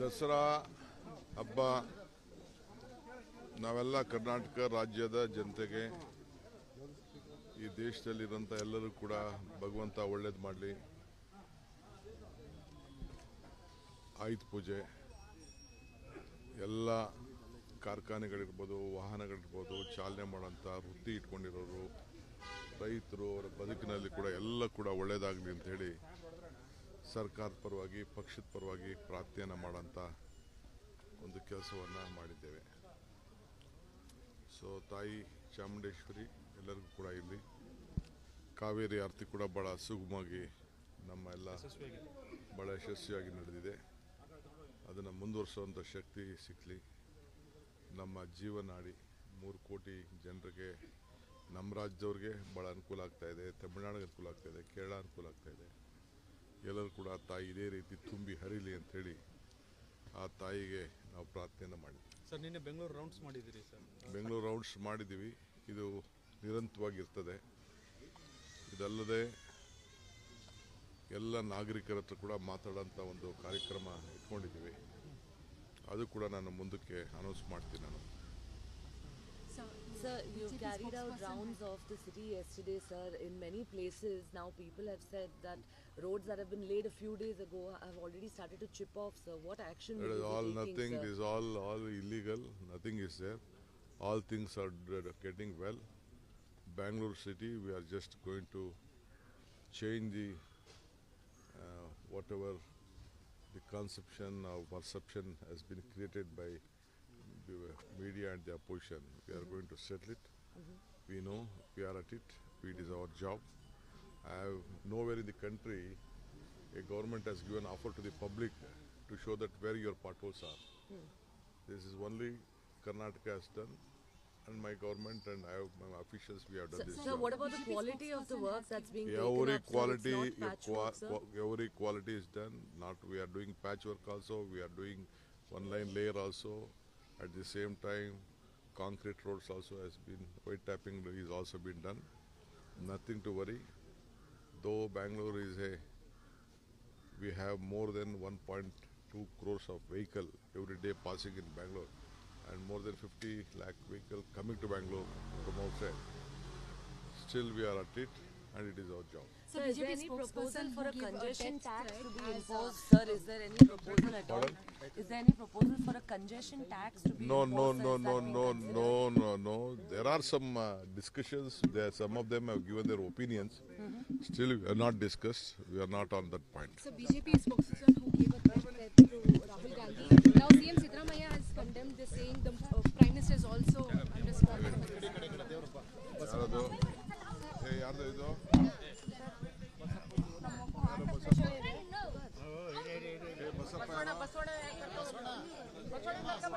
ದಸರಾ ಹಬ್ಬ ನಾವೆಲ್ಲ ಕರ್ನಾಟಕ ರಾಜ್ಯದ ಜನತೆಗೆ ಈ ದೇಶದಲ್ಲಿರೋಂಥ ಎಲ್ಲರೂ ಕೂಡ ಭಗವಂತ ಒಳ್ಳೇದು ಮಾಡಲಿ. ಆಯುಧ ಪೂಜೆ, ಎಲ್ಲ ಕಾರ್ಖಾನೆಗಳಿರ್ಬೋದು, ವಾಹನಗಳಿರ್ಬೋದು, ಚಾಲನೆ ಮಾಡೋಂಥ ವೃತ್ತಿ ಇಟ್ಕೊಂಡಿರೋರು, ರೈತರು ಅವರ ಬದುಕಿನಲ್ಲಿ ಕೂಡ ಎಲ್ಲ ಕೂಡ ಒಳ್ಳೆಯದಾಗಲಿ ಅಂತ ಹೇಳಿ ಸರ್ಕಾರದ ಪರವಾಗಿ, ಪಕ್ಷದ ಪರವಾಗಿ ಪ್ರಾರ್ಥನೆ ಮಾಡೋಂಥ ಒಂದು ಕೆಲಸವನ್ನು ಮಾಡಿದ್ದೇವೆ. ಸೊ ತಾಯಿ ಚಾಮುಂಡೇಶ್ವರಿ ಎಲ್ಲರಿಗೂ ಕೂಡ ಇಲ್ಲಿ ಕಾವೇರಿ ಆರತಿ ಕೂಡ ಭಾಳ ಸುಗಮವಾಗಿ ನಮ್ಮ ಎಲ್ಲ ಭಾಳ ಯಶಸ್ವಿಯಾಗಿ ನಡೆದಿದೆ. ಅದನ್ನು ಮುಂದುವರಿಸುವಂಥ ಶಕ್ತಿ ಸಿಕ್ಕಲಿ ನಮ್ಮ ಜೀವನಾಡಿ ಮೂರು ಕೋಟಿ ಜನರಿಗೆ, ನಮ್ಮ ರಾಜ್ಯದವ್ರಿಗೆ ಭಾಳ ಅನುಕೂಲ ಆಗ್ತಾಯಿದೆ ತಮಿಳ್ನಾಡಿಗೆ ಅನುಕೂಲ ಆಗ್ತಾಯಿದೆ ಕೇರಳ ಅನುಕೂಲ ಆಗ್ತಾಯಿದೆ ಎಲ್ಲರೂ ಕೂಡ ತಾಯಿ ಇದೇ ರೀತಿ ತುಂಬಿ ಹರಿಲಿ ಅಂಥೇಳಿ ಆ ತಾಯಿಗೆ ನಾವು ಪ್ರಾರ್ಥನೆಯನ್ನು ಮಾಡಿದ್ವಿ. ಸರ್ ನಿನ್ನೆ ಬೆಂಗಳೂರು ರೌಂಡ್ಸ್ ಮಾಡಿದ್ದೀರಿ ಸರ್. ಬೆಂಗಳೂರು ರೌಂಡ್ಸ್ ಮಾಡಿದ್ದೀವಿ. ಇದು ನಿರಂತರವಾಗಿರ್ತದೆ. ಇದಲ್ಲದೆ ಎಲ್ಲ ನಾಗರಿಕರ ಹತ್ರ ಕೂಡ ಮಾತಾಡೋಂಥ ಒಂದು ಕಾರ್ಯಕ್ರಮ ಇಟ್ಕೊಂಡಿದ್ದೀವಿ. ಅದು ಕೂಡ ನಾನು ಮುಂದಕ್ಕೆ ಅನೌನ್ಸ್ ಮಾಡ್ತೀನಿ ನಾನು. You carried out rounds of the city yesterday, sir. In many places, now people have said that roads that have been laid a few days ago have already started to chip off, sir. What action It will is you all be taking, nothing sir? is all all illegal nothing is there all things are getting well bangalore city we are just going to change the uh, whatever the conception or perception has been created by the media and the opposition we are mm-hmm. going to settle it mm-hmm. we know we are at it it is our job I have nowhere in the country a government has given offer to the public to show that where your potholes are. Hmm. This is only Karnataka has done, and my government and I have my officials we have done Sir, this sir, job. what about the quality of the work that's being taken every up, sir? quality, It's not qua- patchwork, sir. qua- every quality is done. Not we are doing patchwork also. We are doing one line layer also. At the same time, concrete roads also has been white tapping is also been done. Nothing to worry. Though Bangalore is a, we have more than 1.2 crores of vehicle every day passing in Bangalore, and more than 50 lakh vehicle coming to Bangalore from outside. Still, we are at it, and it is our job. Sir, is there any proposal for a who gave a congestion tax to be imposed, sir? Is there any proposal at all? Is there any proposal for a congestion tax to be No, imposed? no, sir? no, no, no, no, no, no. There are some uh, discussions. There, some of them have given their opinions. Still, we are not discussed. We are not on that point. So BJP spokesperson who Basavanna Basavanna